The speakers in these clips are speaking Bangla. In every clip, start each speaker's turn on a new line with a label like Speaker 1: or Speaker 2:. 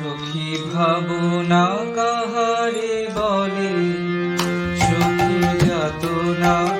Speaker 1: সখী ভাবনা কাহারে বলে? সুখী যত না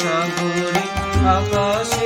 Speaker 1: আশা করি আকাশ